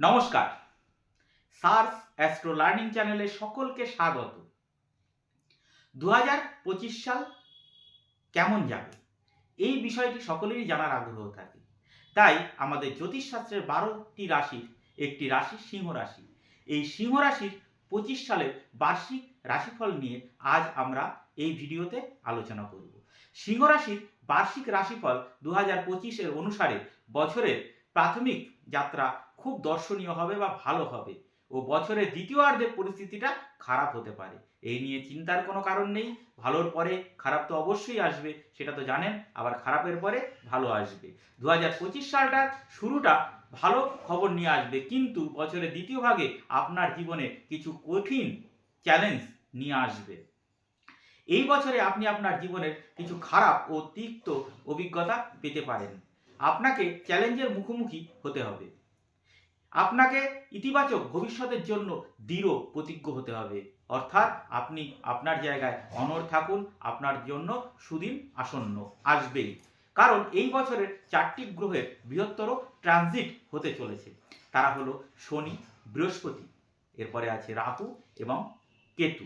নমস্কার। SARS astro learning চ্যানেলে সকলকে স্বাগত। দু সাল কেমন যাবে? এই বিষয়টি সকলেরই জানার আগ্রহ থাকে। তাই আমাদের জ্যোতিষশাস্ত্রের বারোটি রাশির একটি রাশি সিংহ রাশি। এই সিংহ রাশির পঁচিশ সালের বার্ষিক রাশিফল নিয়ে আজ আমরা এই ভিডিওতে আলোচনা করব। সিংহ রাশির বার্ষিক রাশিফল দু হাজার পঁচিশের অনুসারে বছরের প্রাথমিক যাত্রা খুব দর্শনীয় হবে বা ভালো হবে ও বছরের দ্বিতীয়ার্ধের পরিস্থিতিটা খারাপ হতে পারে। এই নিয়ে চিন্তার কোনো কারণ নেই। ভালোর পরে খারাপ তো অবশ্যই আসবে, সেটা তো জানেন, আবার খারাপের পরে ভালো আসবে। দু হাজার পঁচিশ সালটার শুরুটা ভালো খবর নিয়ে আসবে, কিন্তু বছরের দ্বিতীয় ভাগে আপনার জীবনে কিছু কঠিন চ্যালেঞ্জ নিয়ে আসবে। এই বছরে আপনি আপনার জীবনের কিছু খারাপ ও তিক্ত অভিজ্ঞতা পেতে পারেন। আপনাকে চ্যালেঞ্জের মুখোমুখি হতে হবে। আপনাকে ইতিবাচক ভবিষ্যতের জন্য দৃঢ় প্রতিজ্ঞ হতে হবে। অর্থাৎ আপনি আপনার জায়গায় অনর থাকুন, আপনার জন্য সুদিন আসন্ন আসবেই। কারণ এই বছরের চারটি গ্রহের বৃহত্তর ট্রানজিট হতে চলেছে। তারা হলো শনি, বৃহস্পতি, এরপরে আছে রাহু এবং কেতু।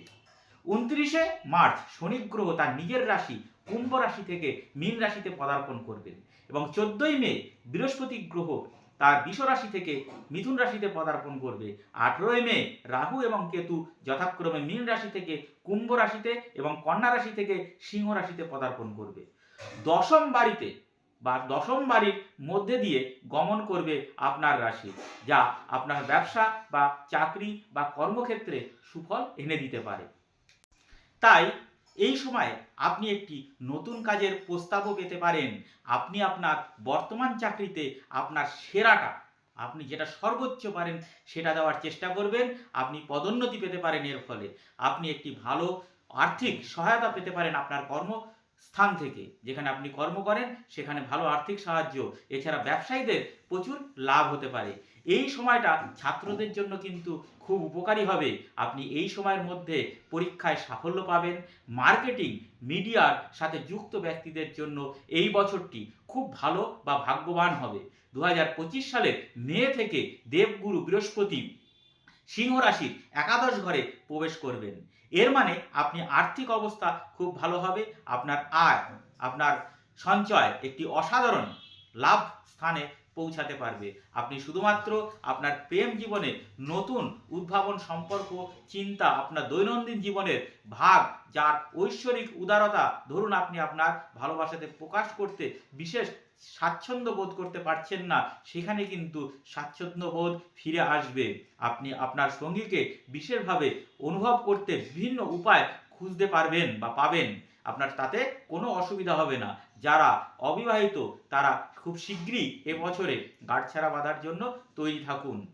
উনত্রিশে মার্চ শনি গ্রহ তার নিজের রাশি, কুম্ভ রাশি থেকে মীন রাশিতে পদার্পণ করবেন। এবং চোদ্দই মে বৃহস্পতি গ্রহ তার বিষ রাশি থেকে মিথুন রাশিতে পদার্পণ করবে। আঠেরোই মে রাহু এবং কেতু যথাক্রমে মীন রাশি থেকে কুম্ভ রাশিতে এবং কন্যা রাশি থেকে সিংহ রাশিতে পদার্পণ করবে। দশম বাড়িতে বা দশম বাড়ির মধ্যে দিয়ে গমন করবে আপনার রাশি, যা আপনার ব্যবসা বা চাকরি বা কর্মক্ষেত্রে সুফল এনে দিতে পারে। তাই এই সময় আপনি একটি নতুন কাজের প্রস্তাবও পেতে পারেন। আপনি আপনার বর্তমান চাকরিতে আপনার সেরাটা, আপনি যেটা সর্বোচ্চ পারেন সেটা দেওয়ার চেষ্টা করবেন, আপনি পদোন্নতি পেতে পারেন এর ফলে। আপনি একটি ভালো আর্থিক সহায়তা পেতে পারেন আপনার কর্ম স্থান থেকে, যেখানে আপনি কর্ম করেন, সেখানে ভালো আর্থিক সাহায্য। এছাড়া ব্যবসায়ীদের প্রচুর লাভ হতে পারে। এই সময়টা ছাত্রদের জন্য কিন্তু খুব উপকারী হবে। আপনি এই সময়ের মধ্যে পরীক্ষায় সাফল্য পাবেন। মার্কেটিং, মিডিয়ার সাথে যুক্ত ব্যক্তিদের জন্য এই বছরটি খুব ভালো বা ভাগ্যবান হবে। দু হাজার পঁচিশ সালের মে থেকে দেবগুরু বৃহস্পতি সিংহ রাশির একাদশ ঘরে প্রবেশ করবেন। এর মানে আপনি আর্থিক অবস্থা খুব ভালো হবে, আপনার আয়, আপনার সঞ্চয় একটি অসাধারণ লাভ স্থানে পৌঁছাতে পারবে। আপনি শুধুমাত্র আপনার প্রেম জীবনে নতুন উদ্ভাবন সম্পর্ক, চিন্তা, আপনার দৈনন্দিন জীবনের ভাগ, যার ঐশ্বরিক উদারতা ধরুন আপনি আপনার ভালোবাসাতে প্রকাশ করতে বিশেষ স্বাচ্ছন্দ্য বোধ করতে পারছেন না, সেখানে কিন্তু স্বাচ্ছন্দ্য বোধ ফিরে আসবে। আপনি আপনার সঙ্গীকে বিশেষভাবে অনুভব করতে বিভিন্ন উপায় খুঁজতে পারবেন বা পাবেন। আপনার তাতে কোনো অসুবিধা হবে না। যারা অবিবাহিত, তারা খুব শীঘ্রই এবছরে গাঁটছাড়া বাঁধার জন্য তৈরি থাকুন।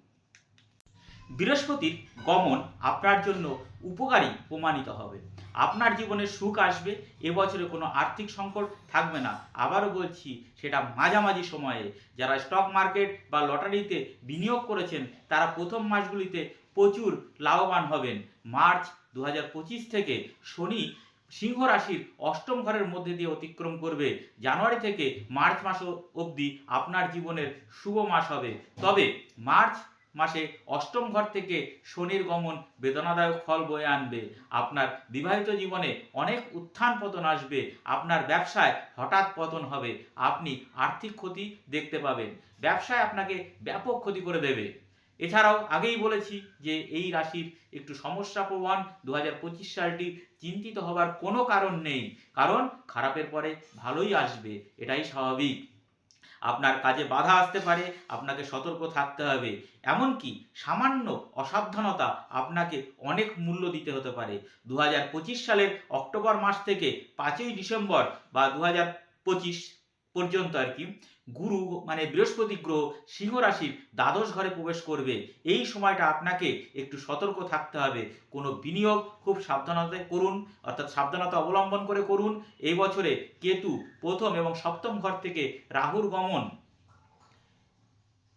বৃহস্পতির গমন আপনার জন্য উপকারী প্রমাণিত হবে। আপনার জীবনে সুখ আসবে এবছরে কোনো আর্থিক সংকট থাকবে না। আবারও বলছি, সেটা মাঝামাঝি সময়ে। যারা স্টক মার্কেট বা লটারিতে বিনিয়োগ করেছেন, তারা প্রথম মাসগুলিতে প্রচুর লাভবান হবেন। মার্চ দু হাজার পঁচিশ থেকে শনি সিংহ রাশির অষ্টম ঘরের মধ্যে দিয়ে অতিক্রম করবে। জানুয়ারি থেকে মার্চ মাস অবধি আপনার জীবনের শুভ মাস হবে। তবে মার্চ মাসে অষ্টম ঘর থেকে শনির গমন বেদনাদায়ক ফল বয়ে আনবে। আপনার বিবাহিত জীবনে অনেক উত্থান পতন আসবে। আপনার ব্যবসায় হঠাৎ পতন হবে। আপনি আর্থিক ক্ষতি দেখতে পাবেন। ব্যবসায় আপনাকে ব্যাপক ক্ষতি করে দেবে। এছাড়াও আগেই বলেছি যে এই রাশির একটু সমস্যা প্রবণ দু হাজার পঁচিশ সালটি চিন্তিত হবার কোনো কারণ নেই। কারণ খারাপের পরে ভালোই আসবে, এটাই স্বাভাবিক। আপনার কাজে বাধা আসতে পারে, আপনাকে সতর্ক থাকতে হবে। এমনকি সামান্য অসাবধানতা আপনাকে অনেক মূল্য দিতে হতে পারে। দু হাজার পঁচিশ সালের অক্টোবর মাস থেকে পাঁচই ডিসেম্বর বা দু পঁচিশ পর্যন্ত আর কি। গুরু মানে বৃহস্পতি গ্রহ, সিংহ রাশির দ্বাদশ ঘরে প্রবেশ করবে। এই সময়টা আপনাকে একটু সতর্ক থাকতে হবে। কোনো বিনিয়োগ খুব সাবধানতা করুন, অর্থাৎ সাবধানতা অবলম্বন করে করুন। এই বছরে কেতু প্রথম এবং সপ্তম ঘর থেকে রাহুর গমন।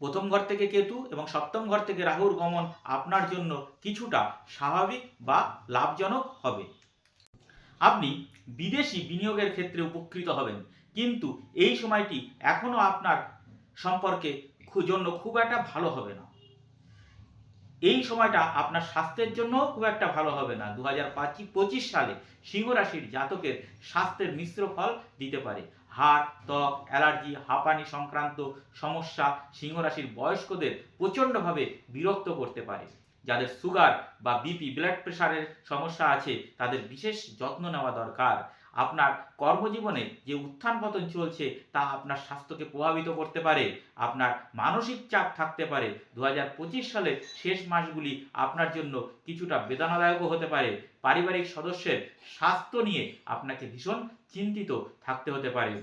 প্রথম ঘর থেকে কেতু এবং সপ্তম ঘর থেকে রাহুর গমন আপনার জন্য কিছুটা স্বাভাবিক বা লাভজনক হবে। আপনি বিদেশি বিনিয়োগের ক্ষেত্রে উপকৃত হবেন। কিন্তু এই সময়টি এখনও আপনার সম্পর্কে জন্য খুব একটা ভালো হবে না। এই সময়টা আপনার স্বাস্থ্যের জন্য খুব একটা ভালো হবে না। দু হাজার পঁচিশ সালে সিংহ রাশির জাতকের স্বাস্থ্যের মিশ্র ফল দিতে পারে। হাড়, ত্বক, অ্যালার্জি, হাঁপানি সংক্রান্ত সমস্যা সিংহ রাশির বয়স্কদের প্রচণ্ডভাবে বিরক্ত করতে পারে। যাদের সুগার বা বিপি ব্লাড প্রেশারের সমস্যা আছে, তাদের বিশেষ যত্ন নেওয়া দরকার। আপনার কর্মজীবনে যে উত্থান পতন চলছে, তা আপনার স্বাস্থ্যকে প্রভাবিত করতে পারে, আপনার মানসিক চাপ থাকতে পারে। দু হাজার পঁচিশ সালের শেষ মাসগুলি আপনার জন্য কিছুটা বেদনাদায়কও হতে পারে। পারিবারিক সদস্যের স্বাস্থ্য নিয়ে আপনাকে ভীষণ চিন্তিত থাকতে হতে পারে।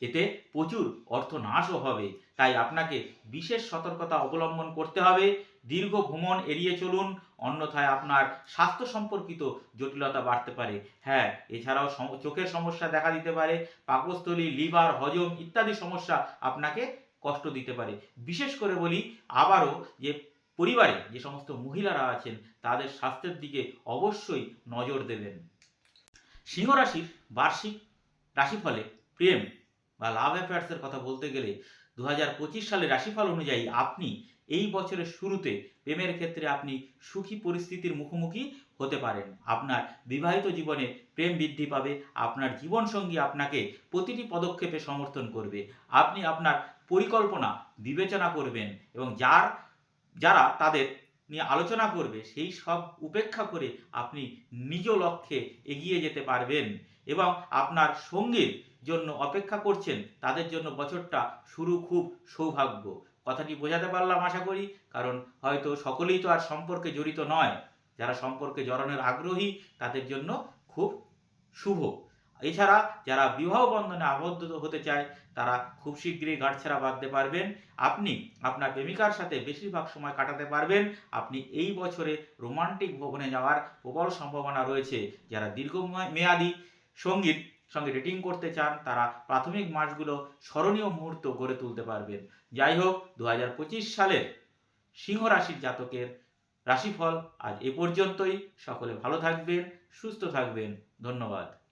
এতে প্রচুর অর্থ নাশও হবে। তাই আপনাকে বিশেষ সতর্কতা অবলম্বন করতে হবে। দীর্ঘ ভ্রমণ এড়িয়ে চলুন, অন্যথায় আপনার স্বাস্থ্য সম্পর্কিত জটিলতা বাড়তে পারে। হ্যাঁ এছাড়াও চোখের সমস্যা দেখা দিতে পারে, পাকস্থলী, লিভার, হজম ইত্যাদি সমস্যা আপনাকে কষ্ট দিতে পারে। বিশেষ করে বলি আবারও যে পরিবারে যে সমস্ত মহিলারা আছেন, তাদের স্বাস্থ্যের দিকে অবশ্যই নজর দেবেন। সিংহ রাশির বার্ষিক রাশিফলে প্রেম বা লাভ অ্যাফেয়ার্সের কথা বলতে গেলে দু সালের রাশিফল অনুযায়ী আপনি এই বছরের শুরুতে প্রেমের ক্ষেত্রে আপনি সুখী পরিস্থিতির মুখোমুখি হতে পারেন। আপনার বিবাহিত জীবনে প্রেম বৃদ্ধি পাবে, আপনার জীবনসঙ্গী আপনাকে প্রতিটি পদক্ষেপে সমর্থন করবে, আপনি আপনার পরিকল্পনা বিবেচনা করবেন এবং যার, যারা তাদের নিয়ে আলোচনা করবে, সেই সব উপেক্ষা করে আপনি নিজ লক্ষ্যে এগিয়ে যেতে পারবেন এবং আপনার সঙ্গীর জন্য অপেক্ষা করছেন, তাদের জন্য বছরটা শুরু খুব সৌভাগ্য। কথাটি বোঝাতে পারলাম আশা করি? কারণ হয়তো সকলেই তো আর সম্পর্কে জড়িত নয়। যারা সম্পর্কে জড়ানোর আগ্রহী, তাদের জন্য খুব শুভ। এছাড়া যারা বিবাহ বন্ধনে আবদ্ধ হতে চায়, তারা খুব শীঘ্রই গাঁটছাড়া বাঁধতে পারবেন। আপনি আপনার প্রেমিকার সাথে বেশিরভাগ সময় কাটাতে পারবেন। আপনি এই বছরে রোমান্টিক ভবনে যাওয়ার প্রবল সম্ভাবনা রয়েছে। যারা দীর্ঘ মেয়াদী সংগীত সঙ্গে ডেটিং করতে চান, তারা প্রাথমিক মাসগুলো স্মরণীয় মুহূর্ত গড়ে তুলতে পারবেন। যাই হোক দু হাজার পঁচিশ সালের সিংহ রাশির জাতকের রাশিফল আজ এ পর্যন্তই। সকলে ভালো থাকবেন, সুস্থ থাকবেন। ধন্যবাদ।